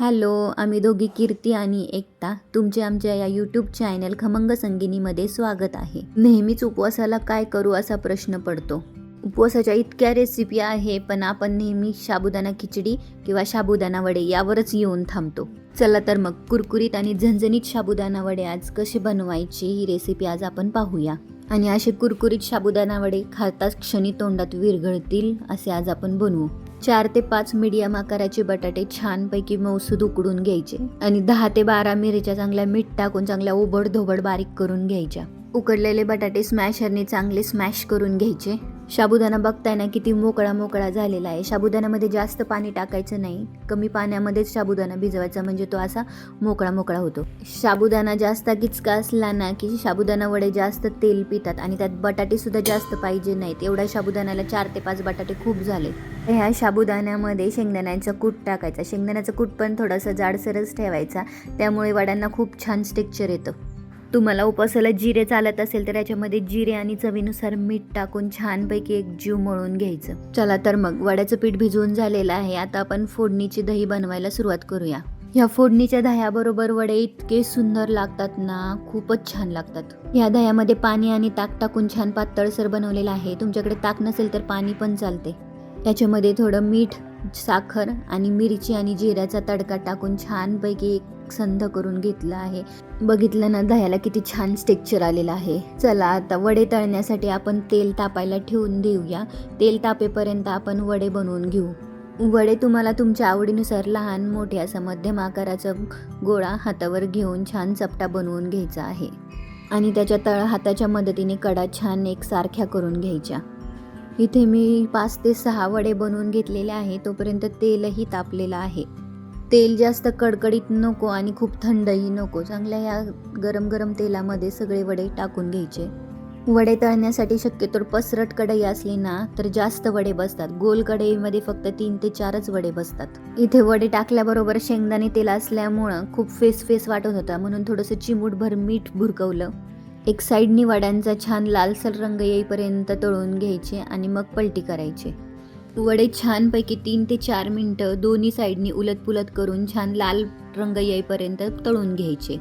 Hello आम्ही दोघी कीर्ती आणि एकता. तुमचे आमच्या या यूट्यूब चॅनल खमंग संगिनीमध्ये स्वागत आहे. नेहमीच उपवासाला काय करू असा प्रश्न पडतो. उपवासाच्या इतक्या रेसिपी आहे पण आपण नेहमी साबुदाणा खिचडी किंवा साबुदाणा वडे यावरच येऊन थांबतो. चला तर मग कुरकुरीत आणि झणझणीत साबुदाणा वडे आज कसे बनवायचे ही रेसिपी आज आपण पाहूया. आणि असे कुरकुरीत साबुदाणा वडे खाताच क्षणी तोंडात विरघळतील असे आज आपण बनवू. चार ते पाच मीडियम आकाराचे बटाटे छानपैकी मौसूद उकडून घ्यायचे आणि दहा ते बारा मिरच्या चांगल्या मीठ टाकून चांगल्या ओबड धोबड बारीक करून घ्यायच्या. उकडलेले बटाटे स्मॅशरने चांगले स्मॅश करून घ्यायचे. साबुदाणा बघताय ना किती मोकळा मोकळा झालेला आहे. साबुदाण्यामध्ये जास्त पाणी टाकायचं नाही. कमी पाण्यामध्येच साबुदाणा भिजवायचा म्हणजे तो असा मोकळा मोकळा होतो. साबुदाणा जास्त किचका असला ना की साबुदाणा वडे जास्त तेल पितात आणि त्यात बटाटे सुद्धा जास्त पाहिजे नाहीत. एवढ्या साबुदाण्याला चार ते पाच बटाटे खूप झाले. ह्या साबुदाण्यामध्ये शेंगदाण्याचा कूट टाकायचा. शेंगदाण्याचं कूट पण थोडासा जाडसरच ठेवायचा. त्यामुळे वड्यांना खूप छान स्टेक्चर येतं. तुम्हाला उपवासाला जिरे चालत असेल तर याच्यामध्ये जिरे आणि चवीनुसार मीठ टाकून छानपैकी एक जीव मळून घ्यायचं. चला तर मग वड्याचं पीठ भिजवून झालेलं आहे. आता आपण फोडणीची दही बनवायला सुरुवात करूया. ह्या फोडणीच्या दह्याबरोबर वडे इतके सुंदर लागतात ना खूपच छान लागतात. ह्या दह्यामध्ये पाणी आणि ताक टाकून छान पातळसर बनवलेलं आहे. तुमच्याकडे ताक नसेल तर पाणी पण चालते. त्याच्यामध्ये थोडं मीठ साखर आणि मिरची आणि जिऱ्याचा तडका टाकून छानपैकी एक संध करून घेतला आहे. बघितलं ना दह्याला किती छान स्टेक्चर आलेलं आहे. चला आता वडे तळण्यासाठी आपण तेल तापायला ठेवून देऊया. तेल तापेपर्यंत आपण वडे बनवून घेऊ. वडे तुम्हाला तुमच्या आवडीनुसार लहान मोठे असं मध्यम आकाराचा गोळा हातावर घेऊन छान चपटा बनवून घ्यायचा आहे. आणि त्याच्या तळ हाताच्या मदतीने कडा छान एकसारख्या करून घ्यायच्या. इथे मी पाच ते सहा वडे बनवून घेतलेले आहे तोपर्यंत तेलही तापलेलं आहे. तेल जास्त कडकडीत नको आणि खूप थंडही नको. चांगल्या या गरम गरम तेलामध्ये सगळे वडे टाकून घ्यायचे. वडे तळण्यासाठी शक्यतो पसरट कढई असली ना तर जास्त वडे बसतात. गोल कढईमध्ये फक्त तीन ते चारच वडे बसतात. इथे वडे टाकल्याबरोबर शेंगदाणे तेल असल्यामुळं खूप फेस फेस वाटत होता. म्हणून थोडंसं चिमूटभर मीठ भुरकवलं. एक साईडनी वड्यांचा छान लालसर रंग येईपर्यंत तळून घ्यायचे आणि मग पलटी करायचे. वडे छानपैकी तीन ते चार मिनटं दोन्ही साईडनी उलटपुलट करून छान लाल रंग येईपर्यंत तळून घ्यायचे.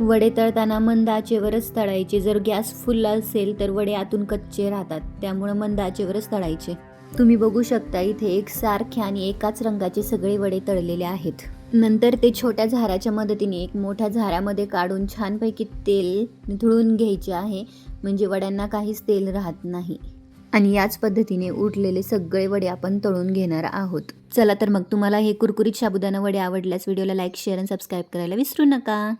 वडे तळताना मंद आचेवरच तळायचे. जर गॅस फुल असेल तर वडे आतून कच्चे राहतात त्यामुळं मंद आचेवरच तळायचे. तुम्ही बघू शकता इथे एक सारखे आणि एकाच रंगाचे सगळे वडे तळलेले आहेत. नंतर ते छोट्या झाराच्या मदतीने एक मोठ्या झाऱ्यामध्ये काढून छानपैकी तेल निथळून घ्यायचे आहे. म्हणजे वड्यांना काहीच तेल राहत नाही. आणि याच पद्धतीने उरलेले सगळे वडे आपण तळून घेणार आहोत. चला तर मग तुम्हाला हे कुरकुरीत साबुदाणा वडे आवडल्यास व्हिडिओला लाईक शेअर आणि सबस्क्राईब करायला विसरू नका.